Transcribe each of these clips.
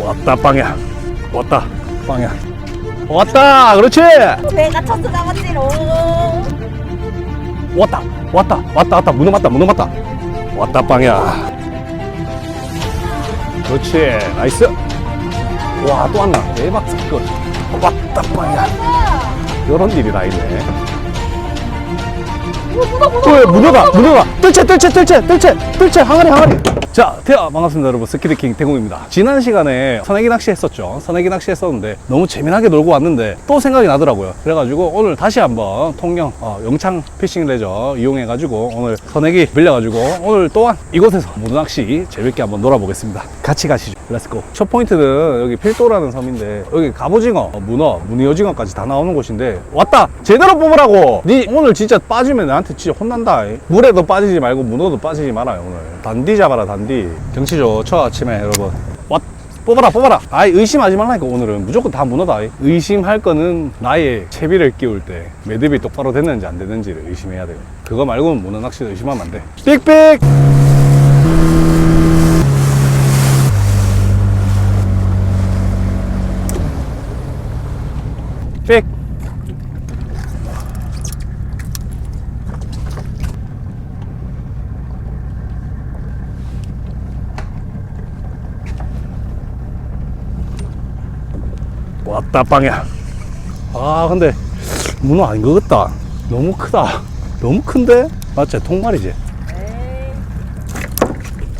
왔다 빵야. 왔다 빵야. 왔다 그렇지! 내가 첫수 잡았지롱. 왔다 왔다 왔다 왔다. 문어 맞다 문어 맞다. 왔다 빵야. 그렇지 나이스. 와 또 왔나? 대박 사건 왔다 빵야. 이런 일이 다 있네. 문어 문어. 어, 문어다, 문어다. 뜰채, 뜰채, 뜰채, 뜰채, 뜰채, 항아리, 항아리. 자, 태아 반갑습니다, 여러분. 스키드킹 대공입니다. 지난 시간에 선애기 낚시 했었죠. 선애기 낚시 했었는데 너무 재미나게 놀고 왔는데 또 생각이 나더라고요. 그래가지고 오늘 다시 한번 통영 어, 영창 피싱 레저 이용해가지고 오늘 선애기 빌려가지고 오늘 또한 이곳에서 문어 낚시 재밌게 한번 놀아보겠습니다. 같이 가시죠. 렛츠고. 첫 포인트는 여기 필도라는 섬인데 여기 갑오징어, 어, 문어, 무늬오징어까지 다 나오는 곳인데 왔다! 제대로 뽑으라고! 니 오늘 진짜 빠지면 나한테 진짜 혼난다. 이. 물에도 빠지지 말고 문어도 빠지지 말아요 오늘. 단디 잡아라 단디. 경치 좋죠 아침에 여러분. 왔 뽑아라 뽑아라. 아이 의심하지 말라니까 오늘은. 무조건 다 이. 의심할 거는 나의 채비를 끼울 때 매듭이 똑바로 됐는지 안 됐는지를 의심해야 돼요. 그거 말고는 문어 낚시 의심하면 안돼. 삑삑! 삑 왔다 빵야. 아 근데 문어 아닌 것 같다. 너무 크다. 너무 큰데? 맞지? 통말이지?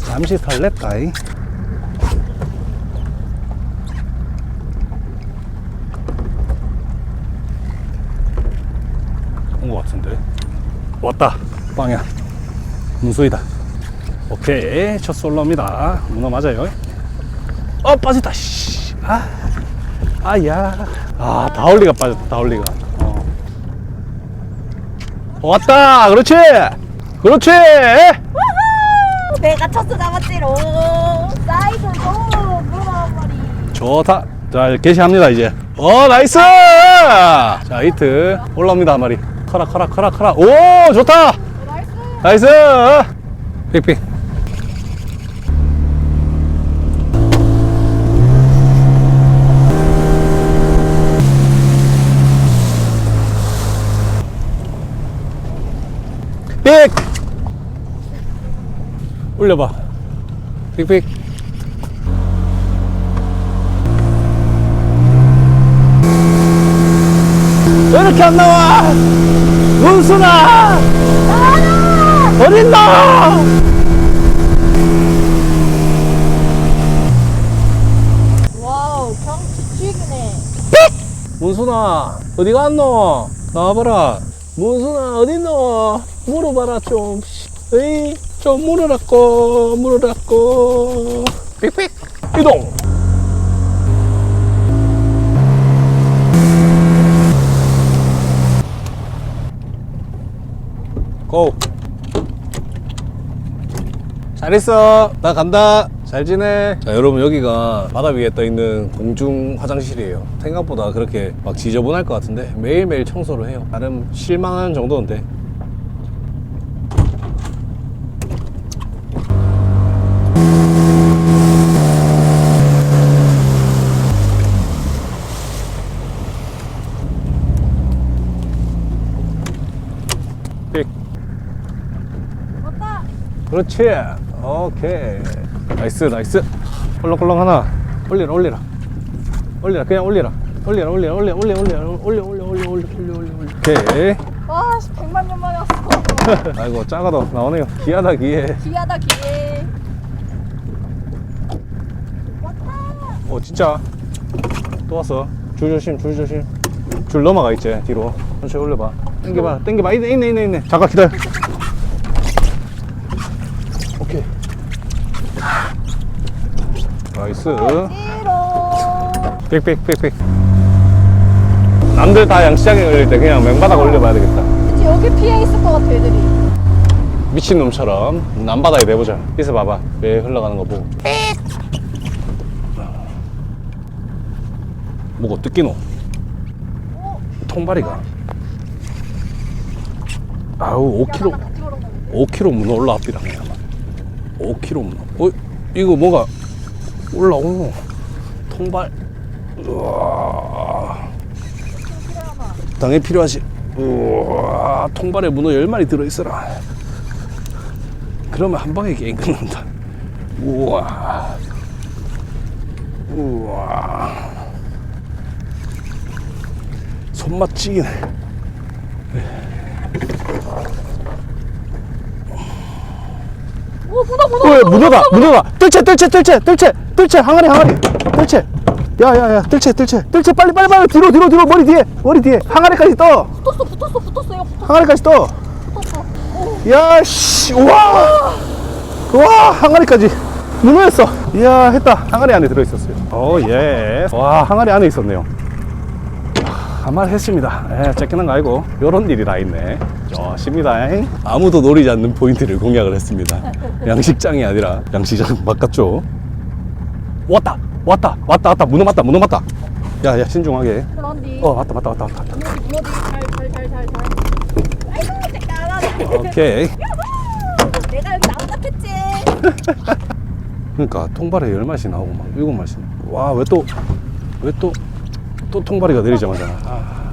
잠시 설렜다 온것 같은데? 왔다 빵야. 문수이다. 오케이 첫 솔로입니다. 문어 맞아요. 어 빠졌다 씨. 아 아야 아 다올리가 빠졌다 다올리가 어. 왔다 그렇지 그렇지 내가 첫수 잡았지롱. 사이즈 너무 문어 한 마리. 좋다. 자, 개시합니다, 이제. 어, 나이스! 자, 히트. 올라옵니다, 한 마리. 커라, 커라, 커라, 커라. 오, 좋다! 나이스. 나이스! 삑삑. 삑! 올려봐. 삑삑. 왜 이렇게 안 나와? 문순아! 어딨나? 와우 경치 죽이네. 문순아, 어디 갔노? 나와봐라. 문순아, 어딨노? 물어봐라, 좀. 에이, 좀 물으라고, 물으라고. 삑삑. 이동! 고! 잘 있어. 나 간다. 잘 지내. 자, 여러분 여기가 바다 위에 떠 있는 공중 화장실이에요. 생각보다 그렇게 막 지저분할 것 같은데 매일매일 청소를 해요. 나름 실망하는 정도인데. 그렇지. 오케이. 나이스 나이스 꿀렁꿀렁 하나 올리라 올리라 올리라 그냥 올리라 올리라 올리라 올리라 올리라 올리라 올려 올려 올려 올려 올려 올려 올려 오케이 와 100만 년 만에 왔어 아이고 작아 더 나오네요 기하다 기해 기하다 기해 왔다 어 진짜 또 왔어 줄 조심 줄 조심 줄 넘어가 있지 뒤로 천천히 올려봐 땡겨봐 땡겨봐 있네 있네 있네 있네 잠깐 기다려 나이스. 빽빽빽빽 남들 다 양시장에 걸릴 때 그냥 맨바닥 올려봐야 되겠다. 그치 여기 피해 있을 것 같아 애들이. 미친놈처럼 남바닥에 내보자. 여기서 봐봐. 왜 흘러가는 거 보고. 뭐가 뜯기노? 통발이가. 아우 5kg 같이 걸어가는데. 5kg 문어 올라왔비라 아마 5kg 문어. 어 이거 뭐가 올라오노 통발. 우와. 당연히 필요하지. 우와, 통발에 문어 10마리 들어있어라. 그러면 한 방에 게임 끝난다. 우와. 우와. 손맛 찌기네. 오 문어 문어. 어, 문어다, 문어다. 뜰채, 뜰채, 뜰채, 뜰채, 뜰채, 항아리, 항아리. 뜰채. 야, 야, 야, 뜰채, 뜰채, 뜰채, 빨리, 빨리, 빨리, 뒤로, 뒤로, 뒤로, 머리 뒤에, 머리 뒤에, 항아리까지 떠, 붙었어 붙었어 붙었어 이거 붙었어 항아리까지 떠. 붙었어. 오. 야, 씨, 우와, 우와, 항아리까지. 문어였어. 이야, 했다. 항아리 안에 들어있었어요. 오, 예. 와, 항아리 안에 있었네요. 한말 했습니다. 예, 쬐끼난 거 아니고, 요런 일이 다 있네. 좋습니다. 아무도 노리지 않는 포인트를 공략을 했습니다. 양식장이 아니라 양식장 바깥쪽. 왔다! 왔다! 왔다! 왔다! 문어 맞다! 문어 맞다! 야, 야, 신중하게. 그런디. 어, 왔다, 왔다, 왔다, 왔다. 문어디 잘잘잘잘 잘. 아이고 잘하네. 오케이. 내가 여기 남답했지. 그러니까 통발에 열 마리 나오고 막 일곱 마리. 와, 왜 또, 왜 또, 또 통발이가 내리자마자. 아,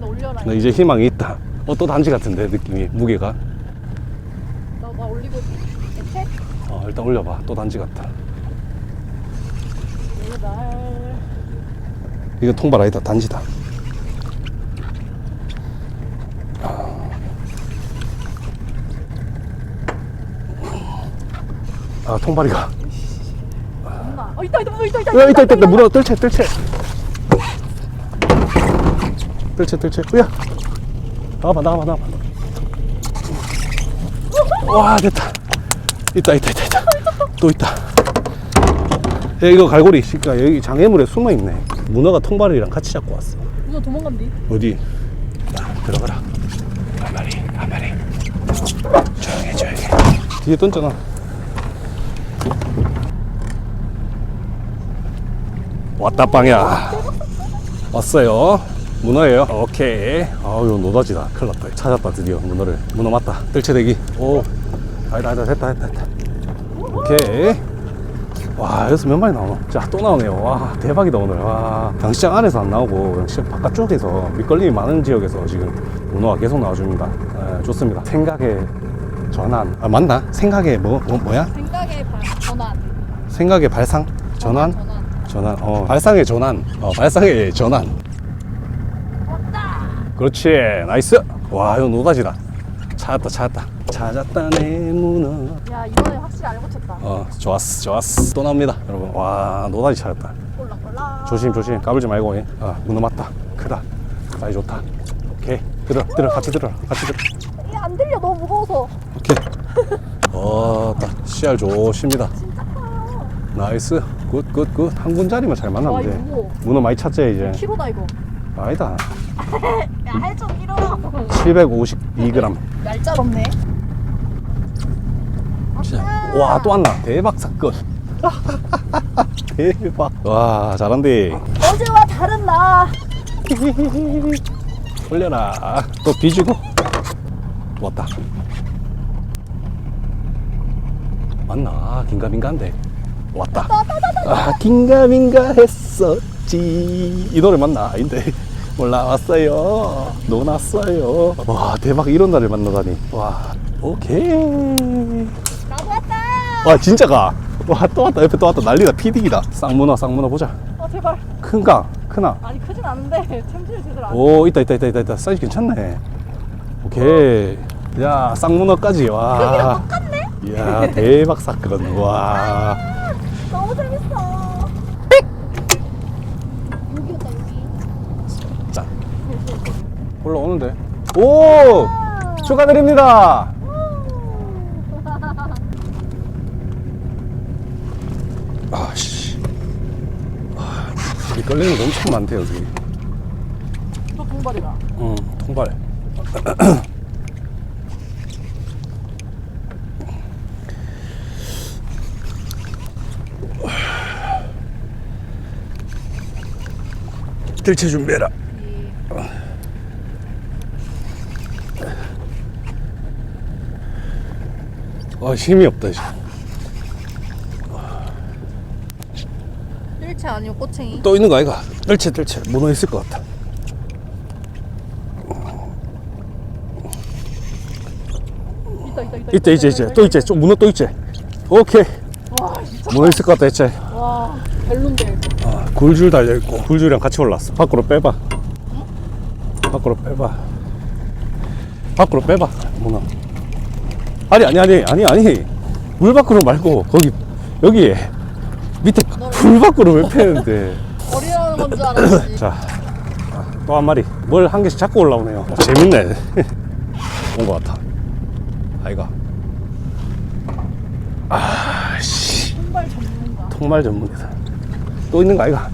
올려라. 나 이제 희망이 있다. 어, 또 단지 같은데, 느낌이, 무게가. 나, 나 올리고 대체 어, 일단 올려봐. 또 단지 같다. 이거 통발 아니다. 단지다. 아, 통발이가. 어 있다 있다 있다 있다. 야, 있다, 있다, 있다. 물어, 뜰채, 뜰채. 뜰채, 뜰채. 으야. 나와봐, 나와봐, 나와봐. 와, 됐다. 있다, 있다. 또 있다. 야, 이거 갈고리. 그러니까 여기 장애물에 숨어 있네. 문어가 통발이랑 같이 잡고 왔어. 문어 도망간디. 어디? 자, 들어가라. 한 마리, 한 마리. 조용해, 조용해. 뒤에 던져놔. 왔다 빵야. 왔어요. 문어예요. 오케이. 아유 노다지다. 큰일 났다. 찾았다 드디어 문어를. 문어 맞다. 뜰채대기. 오. 아니다 아니다 됐다 됐다 됐다. 오케이. 와 여기서 몇 마리 나오노? 자또 나오네요. 와 대박이다 오늘. 와 양시장 안에서 안 나오고 양시장 바깥쪽에서 밑걸림이 많은 지역에서 지금 문어가 계속 나와줍니다. 에, 좋습니다. 생각의 전환. 아 맞나? 생각의 뭐, 뭐 뭐 야? 생각의 발 전환. 생각의 발상? 전환? 전환. 어 발상의 전환. 어 발상의 전환. 왔다. 그렇지 나이스. 와 이거 노다지다. 찾았다 찾았다. 찾았다 내 문어. 야 이번에. 어 좋았어 좋았어. 또 나옵니다 여러분. 와 노다지 찾았다. 조심 조심 까불지 말고 예. 아 문어 맞다 크다 사이 좋다 오케이 들어 들어 같이 들어 같이 들어 이안 들려 너무 무거워서. 오케이 어 딱 씨알 좋습니다 진짜 커. 나이스 굿 굿 굿 한 군자리만 잘 와 만나면 이거 돼 무거워. 문어 많이 찾지 이제 키로다 이거. 아니다 야 할좀 키로. 752g 날짜롭네. 와 또 왔나? 대박 사건. 대박. 와 잘한대 어제와 다른 나. 올려라 또 뒤지고. 왔다. 맞나? 아, 긴가민가한데. 왔다. 아 긴가민가 했었지. 이 노래 맞나? 아닌데. 몰라 왔어요? 놀았어요. 와 대박. 이런 날을 만나다니. 와 오케이. 와 진짜 가. 와 또 왔다. 옆에 또 왔다. 난리다. 피디기다. 쌍문어 쌍문어 보자. 어 제발. 큰가 크나 아니 크진 않은데 템질 제대로 안. 오 있다 있다 있다 있다. 있다 사이즈 괜찮네. 오케이. 야 쌍문어까지. 와. 똑같네. 이야 대박 사건 와. 너무 재밌어. 여기였다 여기. 자, 올라오는데. 오! 축하드립니다 아씨. 아, 이 걸리는 거 엄청 많대 여기. 또 동발이다. 응 통발. 들채 준비해라. 아 힘이 없다 지금 뜰채 아니면 꼬챙이? 또 있는 거 아이가? 뜰채 뜰채 문어 있을 것 같아. 있다 있다 있다. 있대 있지 있지 또 있지? 좀 문어 또 있지? 오케이. 와. 문어 있을 것 같다 있지 와 벨룬데. 아, 굴줄 달려있고. 굴줄이랑 같이 올랐어. 밖으로 빼봐. 밖으로 빼봐. 밖으로 빼봐 문어. 아니 아니 아니 아니 아니. 물 밖으로 말고 거기 여기 밑에 굴 밖으로 왜 패는데 어리라는 건 줄 알았지. 자, 또 한 마리. 뭘 한 개씩 잡고 올라오네요. 어, 재밌네. 온 것 같아. 아이가. 아, 씨. 신발 전문가. 통말 전문이다. 또 있는 거 아이가?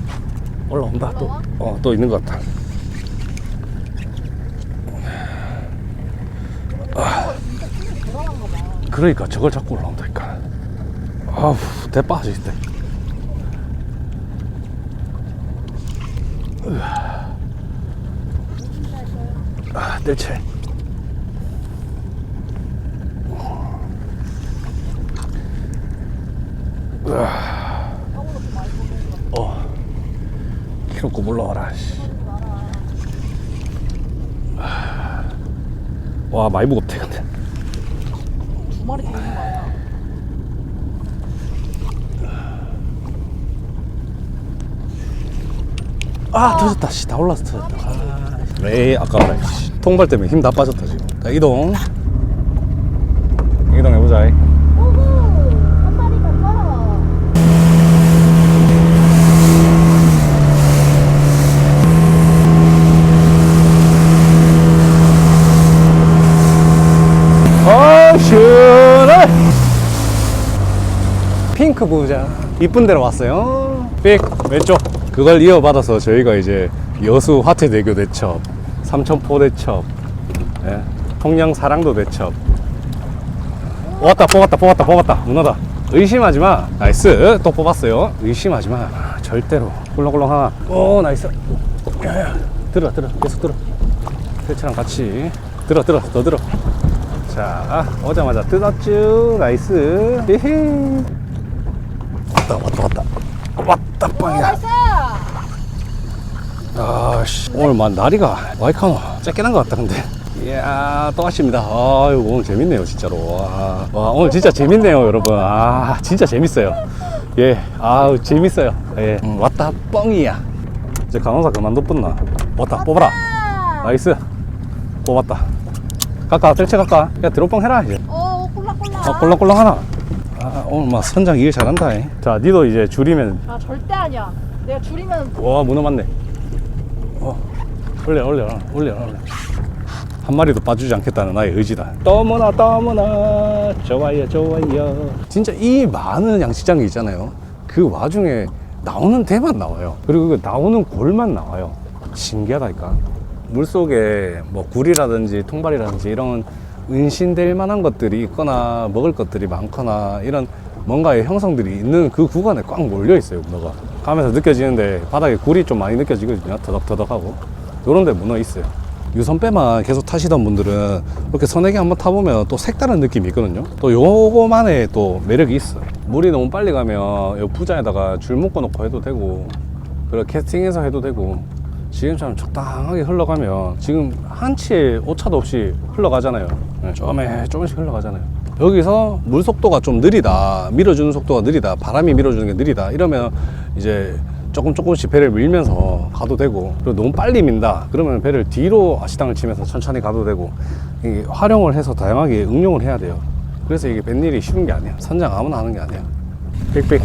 올라온다. 또, 올라와? 어, 또 있는 것 같다. 아, 그러니까 저걸 잡고 올라온다니까. 아우, 대 빠져 있대. 아, 뜰채. 어. 키놓고 올라와라. 씨. 아. 와, 많이 무겁대, 근데. 두 마리 더 있는 거 아니야? 아, 터졌다. 씨, 다 올라서 터졌다. 아, 에이, 아까워라. 씨. 통발 때문에 힘 다 빠졌다, 지금. 자, 이동. 이동해보자. 이. 어, 시원해! 핑크 부자. 이쁜 데로 왔어요. 삑, 왼쪽. 그걸 이어받아서 저희가 이제 여수 화태대교 대첩, 삼천포 대첩, 예, 통영 사랑도 대첩. 뽑았다, 뽑았다, 뽑았다, 뽑았다. 문어다. 의심하지 마. 나이스. 또 뽑았어요. 의심하지 마. 아, 절대로. 꿀렁꿀렁 하나. 오, 나이스. 들어, 들어. 계속 들어. 펼치랑 같이. 들어, 들어. 더 들어. 자, 오자마자 뜯었쥬. 나이스. 히히. 왔다, 왔다, 왔다. 왔다, 빵이야. 아씨, 오늘 만 날이가 와이카노 쬐끈한 것 같다, 근데. 이야, 또 아쉽니다. 아유, 오늘 재밌네요, 진짜로. 와, 와, 오늘 진짜 재밌네요, 여러분. 아, 진짜 재밌어요. 예, 아우, 재밌어요. 예, 음, 왔다, 뻥이야. 이제 간호사 그만뒀나? 왔다, 뽑아라. 나이스. 뽑았다. 깎아, 뜰채 깎아. 야, 드롭방 해라, 이제. 어 콜라콜라. 아, 꼴랑꼴랑 하나. 아, 오늘 막 선장 일 잘한다. 잉. 자, 니도 이제 줄이면, 아 절대 아니야. 내가 줄이면 와, 문어 맞네. 어, 올려, 올려, 올려, 올려. 한 마리도 빠지지 않겠다는 나의 의지다. 떠무나, 떠무나, 좋아요, 좋아요. 진짜 이 많은 양식장이 있잖아요. 그 와중에 나오는 대만 나와요. 그리고 그 나오는 골만 나와요. 신기하다니까. 물 속에 뭐 굴이라든지 통발이라든지 이런 은신될 만한 것들이 있거나 먹을 것들이 많거나 이런 뭔가의 형성들이 있는 그 구간에 꽉 몰려 있어요 문어가. 가면서 느껴지는데 바닥에 굴이 좀 많이 느껴지거든요 터덕터덕하고. 요런 데 문어 있어요. 유선배만 계속 타시던 분들은 이렇게 선에게 한번 타보면 또 색다른 느낌이 있거든요. 또 요거만의 또 매력이 있어 물이 너무 빨리 가면 요 부자에다가 줄 묶어 놓고 해도 되고 그리고 캐스팅해서 해도 되고 지금처럼 적당하게 흘러가면 지금 한치의 오차도 없이 흘러가잖아요. 네, 조금에 조금씩 흘러가잖아요. 여기서 물 속도가 좀 느리다, 밀어주는 속도가 느리다, 바람이 밀어주는 게 느리다 이러면 이제 조금 조금씩 배를 밀면서 가도 되고 그리고 너무 빨리 민다 그러면 배를 뒤로 아시당을 치면서 천천히 가도 되고 이게 활용을 해서 다양하게 응용을 해야 돼요. 그래서 이게 뱃일이 쉬운 게 아니야. 선장 아무나 하는 게 아니야. 빅빅.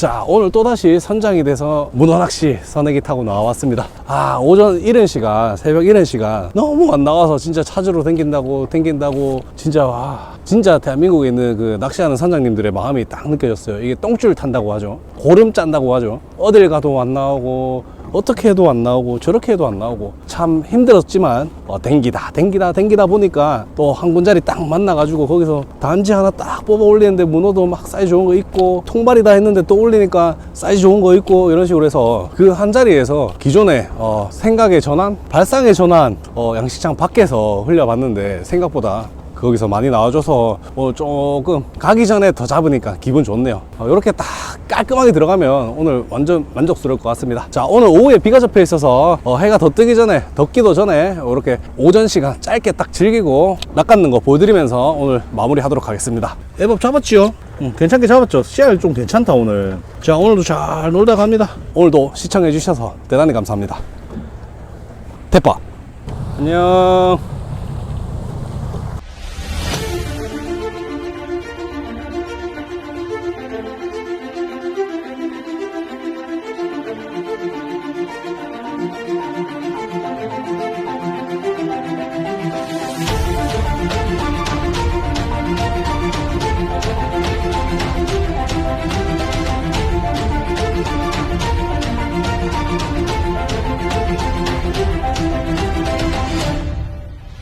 자 오늘 또다시 선장이 돼서 문어낚시 선에기 타고 나왔습니다. 아 오전 이른 시간 새벽 이른 시간 너무 안 나와서 진짜 찾으러 댕긴다고 댕긴다고 진짜 와 진짜 대한민국에 있는 그 낚시하는 선장님들의 마음이 딱 느껴졌어요. 이게 똥줄 탄다고 하죠. 고름 짠다고 하죠. 어딜 가도 안 나오고 어떻게 해도 안 나오고 저렇게 해도 안 나오고 참 힘들었지만 어, 댕기다 댕기다 댕기다 보니까 또 한 군자리 딱 만나가지고 거기서 단지 하나 딱 뽑아 올리는데 문어도 막 사이즈 좋은 거 있고 통발이다 했는데 또 올리니까 사이즈 좋은 거 있고 이런 식으로 해서 그 한 자리에서 기존에 어, 생각의 전환 발상의 전환 어, 양식장 밖에서 흘려봤는데 생각보다 거기서 많이 나와줘서 오늘 조금 가기 전에 더 잡으니까 기분 좋네요. 이렇게 딱 깔끔하게 들어가면 오늘 완전 만족스러울 것 같습니다. 자, 오늘 오후에 비가 접혀 있어서 어, 해가 더 뜨기 전에, 덥기도 전에 이렇게 오전 시간 짧게 딱 즐기고 낚았는 거 보여드리면서 오늘 마무리 하도록 하겠습니다. 애법 잡았지요? 응, 괜찮게 잡았죠? 씨알 좀 괜찮다, 오늘. 자, 오늘도 잘 놀다 갑니다. 오늘도 시청해 주셔서 대단히 감사합니다. 대파. 안녕.